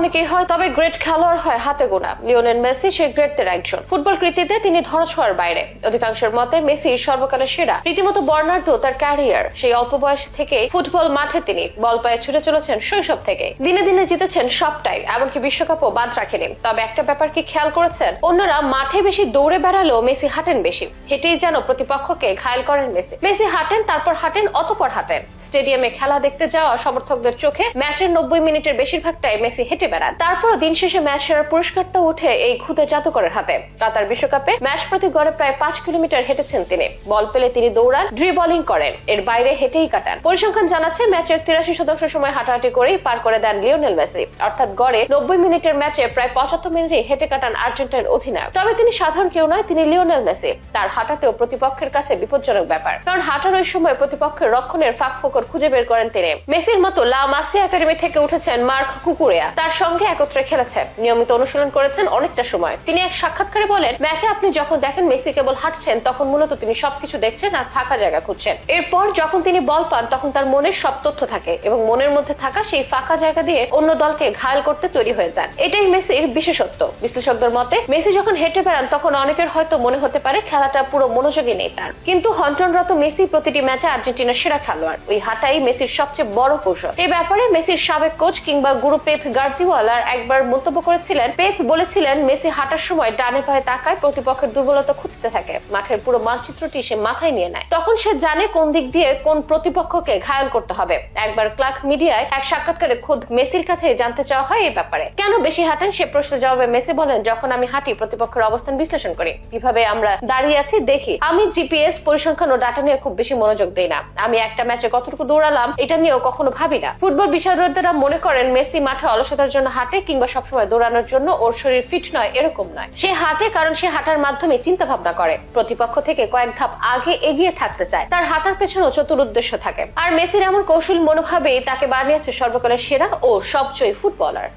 অনেকেই হয়, তবে গ্রেট খেলোয়াড় হয় হাতে গোনা। লিওনেল মেসি সেই গ্রেটদের একজন। ফুটবল কৃতিতে তিনি ধরাছোঁয়ার বাইরে। অধিকাংশের মতে, মেসি সর্বকালের সেরা। রীতিমতো বর্ণাঢ্য তার ক্যারিয়ার। সেই অল্প বয়স থেকে ফুটবল মাঠে তিনি বল পায়ে ছুটে চলেছেন শৈশব থেকে দিনে দিনে জিতেছেন সবটাই, এমনকি বিশ্বকাপও বাদ রাখেনি। তবে একটা ব্যাপার কি খেয়াল করেছেন? অন্যরা মাঠে বেশি দৌড়ে বেড়ালেও মেসি হাঁটেন বেশি। হেঁটেই যেন প্রতিপক্ষকে ঘায়ল করেন মেসি। মেসি হাঁটেন, তারপর হাঁটেন অতপর হাঁটেন স্টেডিয়ামে খেলা দেখতে যাওয়া সমর্থকদের চোখে ম্যাচের নব্বই মিনিটের বেশিরভাগটাই মেসি হেঁটে বেড়ান। তারপরও দিন শেষে ম্যাচ সেরার পুরস্কারটা উঠে এই খুদে জাদুকরের হাতে। কাতার বিশ্বকাপে ম্যাচ প্রতি গড়ে প্রায় পাঁচ কিলোমিটার হেঁটেছেন তিনি। বল পেলে তিনি দৌড়ান ড্রিবলিং করেন। এর বাইরে হেঁটেই কাটান। পরিসংখ্যান জানাচ্ছে ম্যাচের তিরাশি শতাংশ সময় হাঁটাহাঁটি করেই পার করে দেন লিওনেল মেসি। অর্থাৎ গড়ে নব্বই মিনিটের ম্যাচে প্রায় পঁচাত্তর মিনিটে হেঁটে কাটান আর্জেন্টাইন অধিনায়ক। তবে তিনি সাধারণ কেউ নয়, তিনি লিওনেল মেসি। তার হাঁটাতেও প্রতিপক্ষের কাছে বিপজ্জনক ব্যাপার। কারণ হাঁটার ওই সময় প্রতিপক্ষের রক্ষণের ফাঁক ফোকর খুঁজে বের করেন তিনি। মেসির মতো লা মাসি একাডেমি থেকে উঠেছেন মার্ক কুকুরিয়া। তার সঙ্গে একত্রে খেলেছেন নিয়মিত অনুশীলন করেছেন অনেকটা সময়। তিনি এক সাক্ষাৎকারে বলেন, ম্যাচে আপনি যখন দেখেন মেসি কেবল হাঁটছেন, তখন মূলত তিনি সবকিছু দেখছেন আর ফাঁকা জায়গা খুঁজছেন। এরপর যখন তিনি বল পান, তখন তার মনের সব তথ্য থাকে এবং মনের মধ্যে থাকা সেই ফাঁকা জায়গা দিয়ে অন্য দলকে ঘায়াল করতে তৈরি হয়ে যান। এটাই মেসির বিশেষত্ব। বিশ্লেষকদের মতে, মেসি যখন হেঁটে বেড়ান, তখন অনেকের হয়তো মনে হতে পারে খেলাটা পুরো মনোযোগী নেই তার। কিন্তু হন্টনরত মেসি প্রতিটি ম্যাচে আর্জেন্টিনার সেরা খেলোয়াড়। ওই হাঁটাই মেসির সবচেয়ে বড় কৌশল। এই ব্যাপারে মেসির সাবেক কোচ কিংবা গুরু পেপ গার্দিওয়ালার একবার মন্তব্য করেছিলেন। পেপ বলেছিলেন, মেসি হাঁটার সময় ডানে পায়ে তাকায়, প্রতিপক্ষের দুর্বলতা খুঁজতে থাকে। মাঠের পুরো মানচিত্রটি সে মাথায় নিয়ে নেয়। তখন সে জানে কোন দিক দিয়ে কোন প্রতিপক্ষকে ঘায়াল করতে হবে। একবার ক্লার্ক মিডিয়ায় এক সাক্ষাৎকারে খোদ মেসির কাছে জানতে চাওয়া হয় এই ব্যাপারে। কেন বেশি হাঁটেন? সে প্রশ্নের জবাবে মেসি বলেন, যখন আমি হাঁটি, প্রতিপক্ষের অবস্থান বিশ্লেষণ করি। কীভাবে আমরা দাঁড়িয়ে আছি, দেখি। আমি জিপিএস, পরিসংখ্যান ও ডাটা নিয়ে খুব বেশি মনোযোগ দিই না। আমি একটা ম্যাচে কতটুকু দৌড়ালাম, এটা নিয়েও কখনো ভাবি না। ফুটবল বিশারদরা মনে করেন, মেসি মাঠে অলসতার জন্য হাঁটে কিংবা সবসময় দৌড়ানোর জন্য ওর শরীর ফিট নয়, এরকম নয়। সে হাঁটে কারণ সে হাঁটার মাধ্যমে চিন্তা ভাবনা করে। প্রতিপক্ষ থেকে কয়েক ধাপ আগে এগিয়ে থাকতে চায়। তার হাঁটার পেছনেও চতুর উদ্দেশ্য থাকে। আর মেসির এমন কৌশল মনোভাবেই তাকে বানিয়েছে সর্বকালের সেরা ও সবচেয়ে ফুটবলার।